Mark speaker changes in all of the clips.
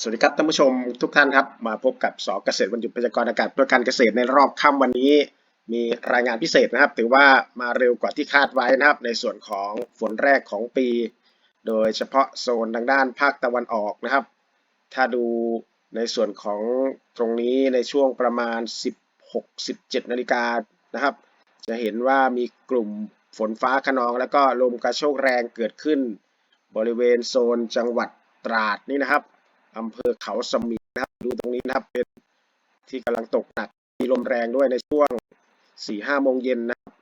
Speaker 1: สวัสดีครับท่านผู้ชมทุกท่านครับ มาพบกับสอเกษตรวันหยุดพยากรณ์อากาศเพื่อการเกษตรในรอบค่ำวันนี้ มีรายงานพิเศษนะครับ ถือว่ามาเร็วกว่าที่คาดไว้นะครับ ในส่วนของฝนแรกของปี โดยเฉพาะโซนทางด้านภาคตะวันออกนะครับ ถ้าดูในส่วนของตรงนี้ในช่วงประมาณ 16-17 นาฬิกานะครับ จะเห็นว่ามีกลุ่มฝนฟ้าขนอง แล้วก็ลมกระโชกแรงเกิดขึ้น บริเวณโซนจังหวัดตราดนี่นะครับ อำเภอเขาสมิงนะครับ ดูตรงนี้นะครับเป็นที่กำลังตกหนักมีลมแรงด้วยในช่วง4-5โมงเย็นนะครับ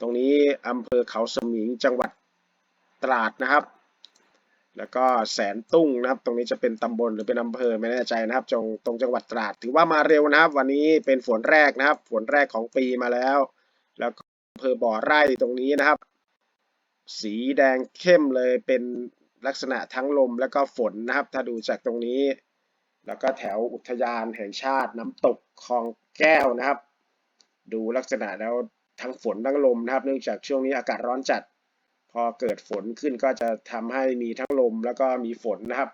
Speaker 1: ตรงนี้อำเภอเขาสมิงจังหวัดตราดนะครับ แล้วก็แสนตุ้งนะครับ ตรงนี้จะเป็นตำบลหรือเป็นอำเภอไม่แน่ใจนะครับตรงตรงจังหวัดตราด ถือว่ามาเร็วนะครับ วันนี้เป็นฝนแรกนะครับ ฝนแรกของปีมาแล้ว แล้วก็อำเภอบ่อไร่ตรงนี้นะครับ สีแดงเข้มเลยเป็น ลักษณะทั้งลมแล้วก็ฝนนะครับ ถ้าดูจากตรงนี้ แล้วก็แถวอุทยานแห่งชาติน้ำตกคลองแก้วนะครับ ดูลักษณะแล้วทั้งฝนทั้งลมนะครับ เนื่องจากช่วงนี้อากาศร้อนจัด พอเกิดฝนขึ้นก็จะทำให้มีทั้งลมแล้วก็มีฝนนะครับ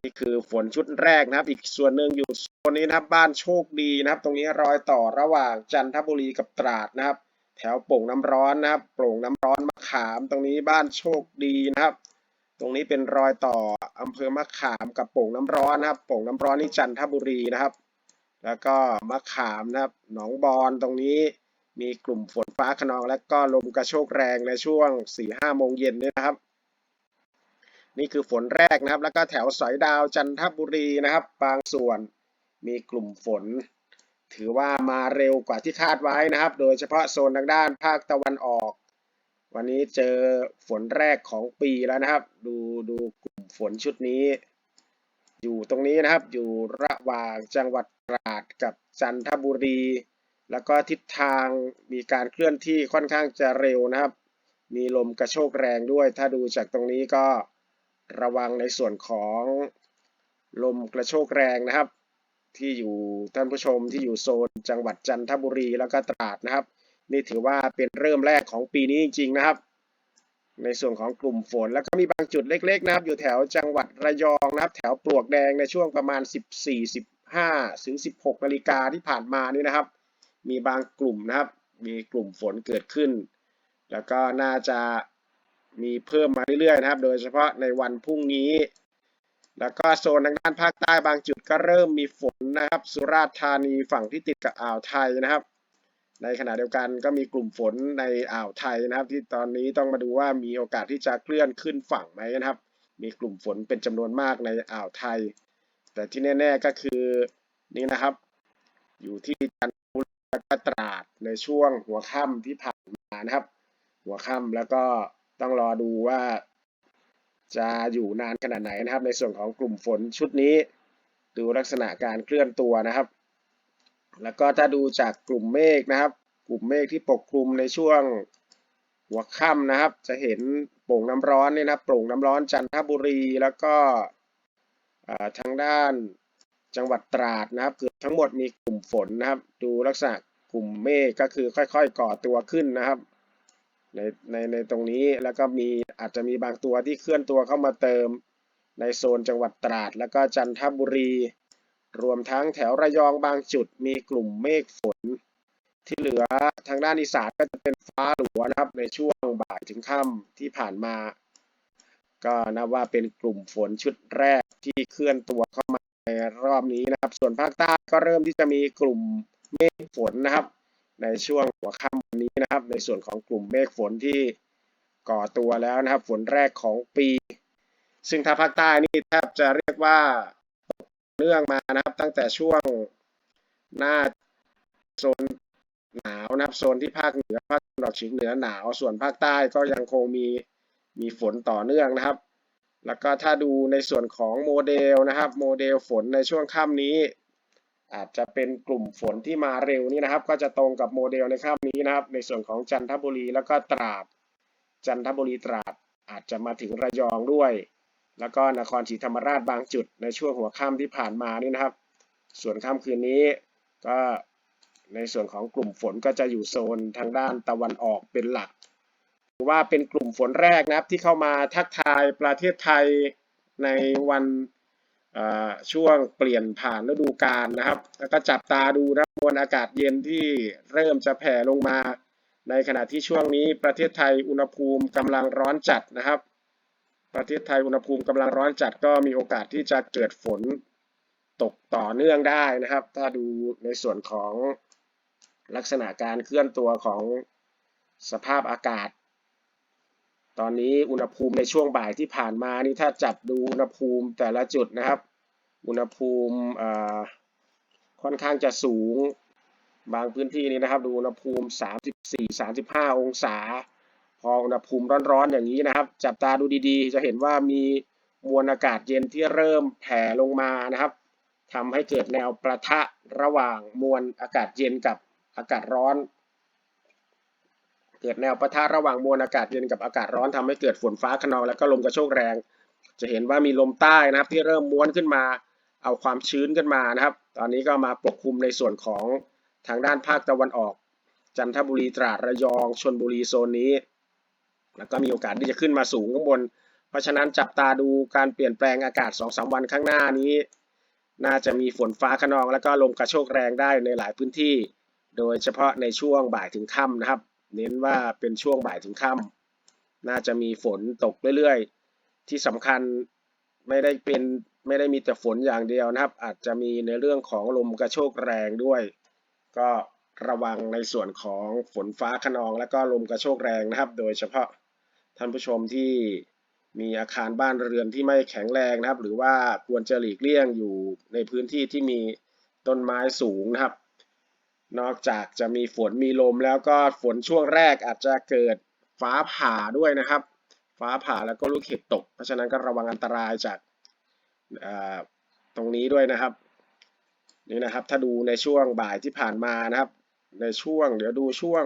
Speaker 1: นี่คือฝนชุดแรกนะครับ อีกส่วนหนึ่งอยู่โซนนี้นะครับบ้านโชคดีนะครับ ตรงนี้รอยต่อระหว่างจันทบุรีกับตราดนะครับ แถวโป่งน้ำร้อนนะครับ โป่งน้ำร้อนมะขามตรงนี้บ้านโชคดีนะครับ ตรงนี้เป็นรอยต่ออำเภอมะขามกับโป่งน้ำร้อนนะครับ โป่งน้ำร้อนนี่จันทบุรีนะครับ แล้วก็มะขามนะครับ หนองบอนตรงนี้มีกลุ่มฝนฟ้าขนอง และก็ลมกระโชกแรงในช่วง4-5โมงเย็นนี่นะครับ นี่คือฝนแรกนะครับ แล้วก็แถวสอยดาวจันทบุรีนะครับ บางส่วนมีกลุ่มฝน ถือว่ามาเร็วกว่าที่คาดไว้นะครับ โดยเฉพาะโซนทางด้านภาคตะวันออก วันนี้เจอฝนแรกของปีแล้วนะครับ ดูดูกลุ่มฝนชุดนี้ อยู่ตรงนี้นะครับอยู่ระหว่างจังหวัดตราดกับจันทบุรี แล้วก็ทิศทางมีการเคลื่อนที่ค่อนข้างจะเร็วนะครับ มีลมกระโชกแรงด้วย ถ้าดูจากตรงนี้ก็ระวังในส่วนของลมกระโชกแรงนะครับ ที่อยู่ท่านผู้ชมที่อยู่โซนจังหวัดจันทบุรีแล้วก็ตราดนะครับ นี่ถือว่าเป็นเริ่มแรกของปีนี้จริง ๆนะครับ ในส่วนของกลุ่มฝนแล้วก็มีบางจุดเล็ก ๆ นะครับ อยู่แถวจังหวัดระยองนะครับ แถวปลวกแดงในช่วงประมาณ 14 15ถึง16นาฬิกาที่ผ่านมานี่นะครับ มีบางกลุ่มนะครับ มีกลุ่มฝนเกิดขึ้น แล้วก็น่าจะมีเพิ่มมาเรื่อยๆนะครับ โดยเฉพาะในวันพรุ่งนี้ แล้วก็โซนทางด้านภาคใต้บางจุดก็เริ่มมีฝนนะครับ สุราษฎร์ธานีฝั่งที่ติดกับอ่าวไทยนะครับ ในขณะเดียวกันก็มีกลุ่มฝนในอ่าวไทยนะครับ ที่ตอนนี้ต้องมาดูว่ามีโอกาสที่จะเคลื่อนขึ้นฝั่งไหมนะครับ มีกลุ่มฝนเป็นจำนวนมากในอ่าวไทย แต่ที่แน่ ๆก็คือนี่นะครับ อยู่ที่จันทบุรีและก็ตราดในช่วงหัวค่ำที่ผ่านมานะครับ หัวค่ำแล้วก็ต้องรอดูว่า จะอยู่นานขนาดไหนนะครับ ในส่วนของกลุ่มฝนชุดนี้ ดูลักษณะการเคลื่อนตัวนะครับ แล้วก็ถ้าดูจากกลุ่มเมฆนะครับ กลุ่มเมฆที่ปกคลุมในช่วงหัวค่ำนะครับ จะเห็นโป่งน้ำร้อนนี่นะโป่งน้ำร้อนจันทบุรีแล้วก็ทางด้านจังหวัดตราดนะครับเกือบทั้งหมดมีกลุ่มฝนนะครับ ดูลักษณะกลุ่มเมฆก็คือค่อยๆ ก่อตัวขึ้นนะครับ ในในในตรงนี้แล้วก็มีอาจจะมีบางตัวที่เคลื่อนตัวเข้ามาเติม ในโซนจังหวัดตราด แล้วก็จันทบุรี รวมทั้งแถวระยองบางจุดมีกลุ่มเมฆฝน ที่เหลือทางด้านอีสานก็จะเป็นฟ้าหลัวนะครับ ในช่วงบ่ายถึงค่ำที่ผ่านมา ก็นับว่าเป็นกลุ่มฝนชุดแรกที่เคลื่อนตัวเข้ามาในรอบนี้นะครับ ส่วนภาคใต้ก็เริ่มที่จะมีกลุ่มเมฆฝนนะครับ ในช่วงหัวค่ำวันนี้นะครับ ในส่วนของกลุ่มเมฆฝนที่ก่อตัวแล้วนะครับ ฝนแรกของปี ซึ่งถ้าภาคใต้นี่แทบจะเรียกว่าเนื่องมานะครับ ตั้งแต่ช่วงหน้าโซนหนาวนะครับโซนที่ภาคเหนือภาคตะวันออกเฉียงเหนือหนาว ส่วนภาคใต้ก็ยังคงมีมีฝนต่อเนื่องนะครับ แล้วก็ถ้าดูในส่วนของโมเดลนะครับ โมเดลฝนในช่วงค่ำนี้ อาจจะเป็นกลุ่มฝนที่มาเร็วนี่นะครับ ก็จะตรงกับโมเดลในค่ำนี้นะครับ ในส่วนของจันทบุรีแล้วก็ตราด จันทบุรีตราดอาจจะมาถึงระยองด้วย แล้วก็นครศรีธรรมราชบางจุดในช่วงหัวค่ำที่ผ่านมานี่นะครับ ส่วนค่ำคืนนี้ก็ในส่วนของกลุ่มฝนก็จะอยู่โซนทางด้านตะวันออกเป็นหลักถือว่าเป็นกลุ่มฝนแรกนะครับที่เข้ามาทักทายประเทศไทยในวัน ช่วงเปลี่ยนผ่านฤดูกาลนะครับ แล้วก็จับตาดูนะมวลอากาศเย็นที่เริ่มจะแผ่ลงมา ในขณะที่ช่วงนี้ประเทศไทยอุณหภูมิกำลังร้อนจัดนะครับ ประเทศไทยอุณหภูมิกำลังร้อนจัด ก็มีโอกาสที่จะเกิดฝนตกต่อเนื่องได้นะครับ ถ้าดูในส่วนของลักษณะการเคลื่อนตัวของสภาพอากาศ ตอนนี้อุณหภูมิในช่วงบ่ายที่ผ่านมานี่ถ้าจับดูอุณหภูมิแต่ละจุดนะครับ อุณหภูมิค่อนข้างจะสูงบางพื้นที่นี่นะครับดูอุณหภูมิ 34 35 องศา พออุณหภูมิร้อนๆอย่างนี้นะครับ จับตาดูดีๆ จะเห็นว่ามีมวลอากาศเย็นที่เริ่มแผ่ลงมานะครับทำให้เกิดแนวประทะระหว่างมวลอากาศเย็นกับอากาศร้อน เกิดแนวปะทะระหว่างมวลอากาศเย็นกับอากาศร้อนทำให้เกิดฝนฟ้าขนองและก็ลมกระโชกแรง จะเห็นว่ามีลมใต้นะครับที่เริ่มม้วนขึ้นมา เอาความชื้นขึ้นมานะครับ ตอนนี้ก็มาปกคลุมในส่วนของทางด้านภาคตะวันออก จันทบุรีตราดระยองชนบุรีโซนนี้ แล้วก็มีโอกาสที่จะขึ้นมาสูงข้างบน เพราะฉะนั้นจับตาดูการเปลี่ยนแปลงอากาศ 2-3 วันข้างหน้านี้ น่าจะมีฝนฟ้าขนอง และก็ลมกระโชกแรงได้ในหลายพื้นที่ โดยเฉพาะในช่วงบ่ายถึงค่ำนะครับ เน้นว่าเป็นช่วงบ่ายถึงค่ำน่าจะมีฝนตกเรื่อยๆ ที่สำคัญไม่ได้เป็นไม่ได้มีแต่ฝนอย่างเดียวนะครับ อาจจะมีในเรื่องของลมกระโชกแรงด้วย ก็ระวังในส่วนของฝนฟ้าขนอง และก็ลมกระโชกแรงนะครับ โดยเฉพาะท่านผู้ชมที่มีอาคารบ้านเรือนที่ไม่แข็งแรงนะครับ หรือว่าควรจะหลีกเลี่ยงอยู่ในพื้นที่ที่มีต้นไม้สูงนะครับ นอกจากจะมีฝนมีลมแล้วก็ฝนช่วงแรกอาจจะเกิดฟ้าผ่าด้วยนะครับ ฟ้าผ่าแล้วก็ลูกเห็บตก เพราะฉะนั้นก็ระวังอันตรายจากตรงนี้ด้วยนะครับนี่นะครับ ถ้าดูในช่วงบ่ายที่ผ่านมานะครับ ในช่วงเดี๋ยวดูช่วง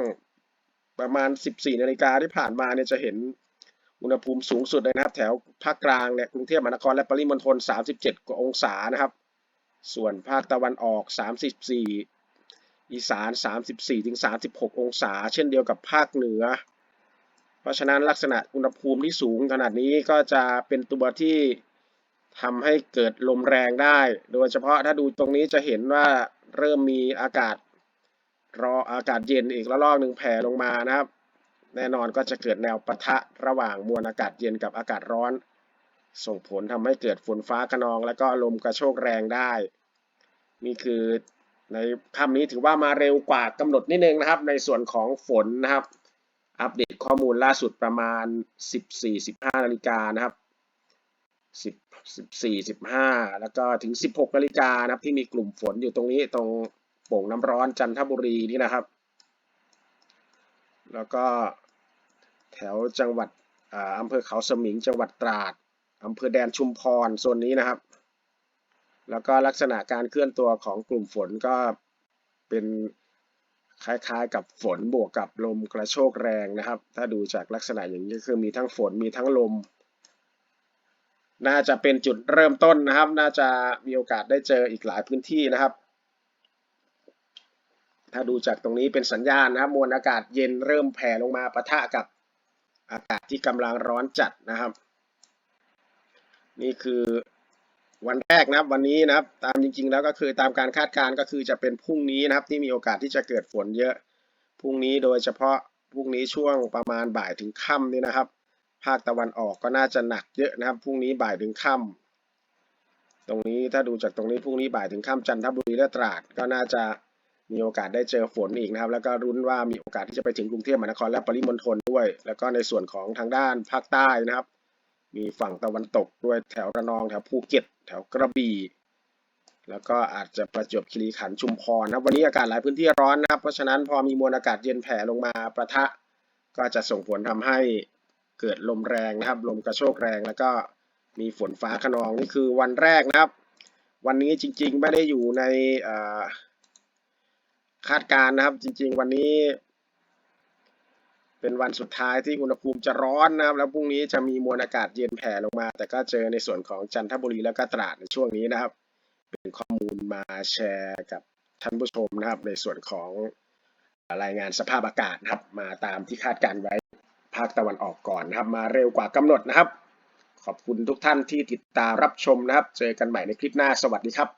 Speaker 1: ประมาณ 14นาฬิกาที่ผ่านมาเนี่ยจะเห็นอุณหภูมิสูงสุดเลยนะครับ แถวภาคกลางเนี่ยกรุงเทพมหานครและปริมณฑล37กว่าองศานะครับ ส่วนภาคตะวันออก 34 อีสาน 34-36 องศา เช่นเดียวกับภาคเหนือ เพราะฉะนั้นลักษณะอุณหภูมิที่สูงขนาดนี้ก็จะเป็นตัวที่ทำให้เกิดลมแรงได้ โดยเฉพาะถ้าดูตรงนี้จะเห็นว่าเริ่มมีอากาศรออากาศเย็นอีกระลอกหนึ่งแผ่ลงมานะครับ แน่นอนก็จะเกิดแนวปะทะระหว่างมวลอากาศเย็นกับอากาศร้อน ส่งผลทำให้เกิดฝนฟ้าขนอง และก็ลมกระโชกแรงได้ นี่คือ ในค่ำนี้ถือว่ามาเร็วกว่ากำหนดนิดนึงนะครับ ในส่วนของฝนนะครับ อัปเดตข้อมูลล่าสุดประมาณ 14-15 นาฬิกานะครับ10 14 15 แล้วก็ถึง 16 นาฬิกานะครับที่มีกลุ่มฝนอยู่ตรงนี้ตรงโป่งน้ำร้อนจันทบุรีนี่นะครับ แล้วก็แถวจังหวัดอำเภอเขาสมิงจังหวัดตราดอำเภอแดนชุมพรโซนนี้นะครับ แล้วก็ลักษณะการเคลื่อนตัวของกลุ่มฝนก็เป็นคล้ายๆ กับฝนบวกกับลมกระโชกแรงนะครับ ถ้าดูจากลักษณะอย่างนี้คือมีทั้งฝนมีทั้งลม น่าจะเป็นจุดเริ่มต้นนะครับ น่าจะมีโอกาสได้เจออีกหลายพื้นที่นะครับ ถ้าดูจากตรงนี้เป็นสัญญาณนะครับ มวลอากาศเย็นเริ่มแผ่ลงมาปะทะกับอากาศที่กำลังร้อนจัดนะครับ นี่คือ วันแรกนะครับวันนี้นะครับตามจริง ๆ แล้วก็คือตามการคาดการณ์ก็คือจะเป็นพรุ่งนี้นะครับที่มีโอกาสที่จะเกิดฝนเยอะพรุ่งนี้โดยเฉพาะพรุ่งนี้ช่วงประมาณบ่ายถึงค่ำนี่นะครับ ภาคตะวันออกก็น่าจะหนักเยอะนะครับพรุ่งนี้บ่ายถึงค่ำตรงนี้ถ้าดูจากตรงนี้พรุ่งนี้บ่ายถึงค่ำจันทบุรีและตราดก็น่าจะมีโอกาสได้เจอฝนอีกนะครับ แล้วก็รุ้นว่ามีโอกาสที่จะไปถึงกรุงเทพมหานครและปริมณฑลด้วย แล้วก็ในส่วนของทางด้านภาคใต้นะครับ มีฝั่งตะวันตกด้วยแถวระนองแถวภูเก็ต แถวกระบี่แล้วก็อาจจะประจวบคีรีขันธ์ชุมพรนะวันนี้อากาศหลายพื้นที่ร้อนนะครับ เพราะฉะนั้นพอมีมวลอากาศเย็นแผ่ลงมาประทะ ก็จะส่งผลทำให้เกิดลมแรงนะครับ ลมกระโชกแรงแล้วก็มีฝนฟ้าขนองนี่คือวันแรกนะครับ วันนี้จริงๆไม่ได้อยู่ในคาดการณ์นะครับ จริง ๆ วันนี้ เป็นวันสุดท้ายที่อุณหภูมิจะร้อนนะครับ แล้วพรุ่งนี้จะมีมวลอากาศเย็นแผ่ลงมา แต่ก็เจอในส่วนของจันทบุรีแล้วก็ตราดในช่วงนี้นะครับ เป็นข้อมูลมาแชร์กับท่านผู้ชมนะครับ ในส่วนของรายงานสภาพอากาศนะครับ มาตามที่คาดการไว้ภาคตะวันออกก่อนนะครับ มาเร็วกว่ากำหนดนะครับ ขอบคุณทุกท่านที่ติดตามรับชมนะครับ เจอกันใหม่ในคลิปหน้าสวัสดีครับ